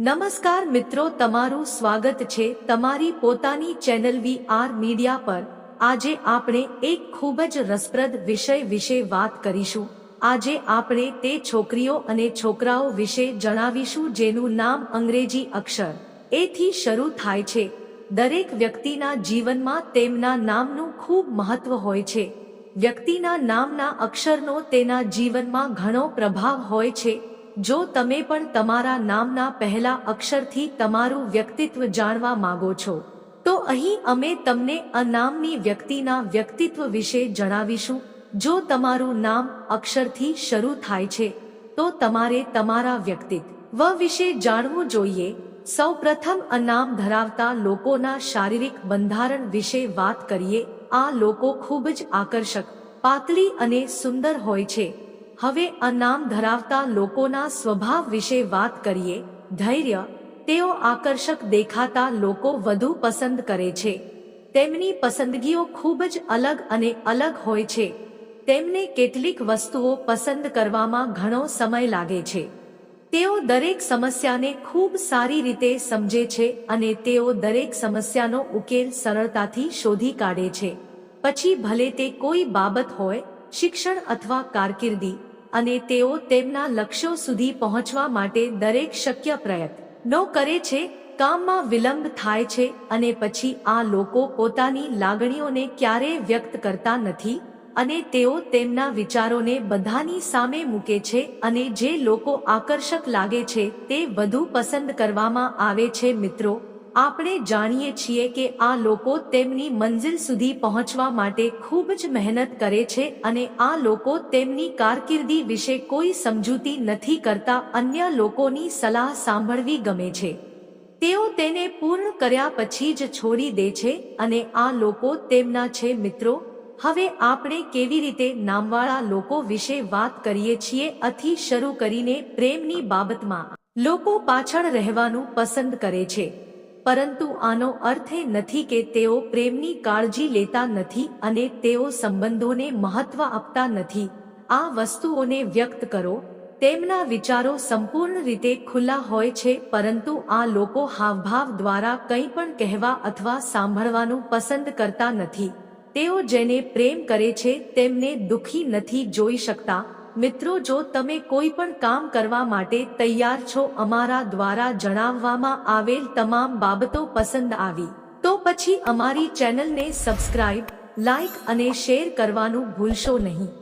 નમસ્કાર મિત્રો, તમારું સ્વાગત છે તમારી પોતાની ચેનલ વી આર મીડિયા પર. આજે આપણે એક ખૂબ જ રસપ્રદ વિષય વિશે વાત કરીશું. આજે આપણે તે છોકરીઓ અને છોકરાઓ વિશે જણાવીશું જેનું નામ અંગ્રેજી અક્ષર. એથી શરૂ થાય છે. દરેક વ્યક્તિના જીવનમાં તેમના નામનું ખૂબ મહત્વ હોય છે. વ્યક્તિના નામના અક્ષરનો તેના જીવનમાં ઘણો પ્રભાવ હોય છે. જો તમે પણ તમારા નામના પહેલા અક્ષરથી તમારું વ્યક્તિત્વ જાણવા માંગો છો, તો અહીં અમે તમને અનામની નામની વ્યક્તિના વ્યક્તિત્વ વિશે જણાવીશું. જો તમારું નામ અક્ષરથી શરૂ થાય છે, તો તમારે તમારા વ્યક્તિત્વ વિશે જાણવું જોઈએ. સૌપ્રથમ અનામ નામ ધરાવતા લોકોના શારીરિક બંધારણ વિશે વાત કરીએ. આ લોકો ખૂબ જ આકર્ષક, પાતળી અને સુંદર હોય છે. હવે આ નામ ધરાવતા લોકોના સ્વભાવ વિશે વાત કરીએ. ધૈર્ય, તેઓ આકર્ષક દેખાતા લોકો વધુ પસંદ કરે છે. તેમની પસંદગીઓ ખૂબ જ અલગ અને અલગ હોય છે. તેમને કેટલીક વસ્તુઓ પસંદ કરવામાં ઘણો સમય લાગે છે. તેઓ દરેક સમસ્યાને ખૂબ સારી રીતે સમજે છે અને તેઓ દરેક સમસ્યાનો ઉકેલ સરળતાથી શોધી કાઢે છે. પછી ભલે તે કોઈ બાબત હોય શિક્ષણ અથવા કારકિર્દી અને તેઓ તેમના લક્ષ્યો સુધી પહોંચવા માટે દરેક શક્ય પ્રયત્નો. કરે છે, કામમાં વિલંબ થાય છે અને પછી આ લોકો પોતાની લાગણીઓને ક્યારેય વ્યક્ત કરતા નથી અને તેઓ તેમના વિચારોને બધાની સામે મૂકે છે અને જે લોકો આકર્ષક લાગે છે તે વધુ પસંદ કરવામાં આવે છે મિત્રો. આપણે જાણીએ છીએ કે આ લોકો તેમની મંજિલ સુધી પહોંચવા માટે ખૂબ જ મહેનત કરે છે અને આ લોકો તેમની કારકિર્દી વિશે કોઈ સમજૂતી નથી કરતા, અન્ય લોકોની સલાહ સાંભળવી ગમે છે. તેઓ તેને પૂર્ણ કર્યા પછી જ છોડી દે છે અને આ લોકો તેમના છે મિત્રો. હવે આપણે કેવી રીતે નામવાળા લોકો વિશે વાત કરીએ છીએ અથી શરૂ કરીને પ્રેમની બાબતમાં. લોકો પાછળ રહેવાનું પસંદ કરે છે. પરંતુ આનો અર્થ એ નથી કે તેઓ પ્રેમની કાળજી લેતા નથી અને તેઓ સંબંધોને મહત્વ આપતા નથી. આ વસ્તુઓને વ્યક્ત કરો. તેમના વિચારો સંપૂર્ણ રીતે ખુલ્લા હોય છે, પરંતુ આ લોકો હાવભાવ દ્વારા કંઈ પણ કહેવા અથવા સાંભળવાનું પસંદ કરતા નથી. તેઓ જેને પ્રેમ કરે છે, તેમને દુખી નથી જોઈ શકતા. મિત્રો, જો તમે કોઈ પણ કામ કરવા માટે તૈયાર છો, અમારા દ્વારા જણાવવામાં આવેલ તમામ બાબતો પસંદ આવી, તો પછી અમારી ચેનલને સબસ્ક્રાઇબ, લાઇક અને શેર કરવાનું ભૂલશો નહીં.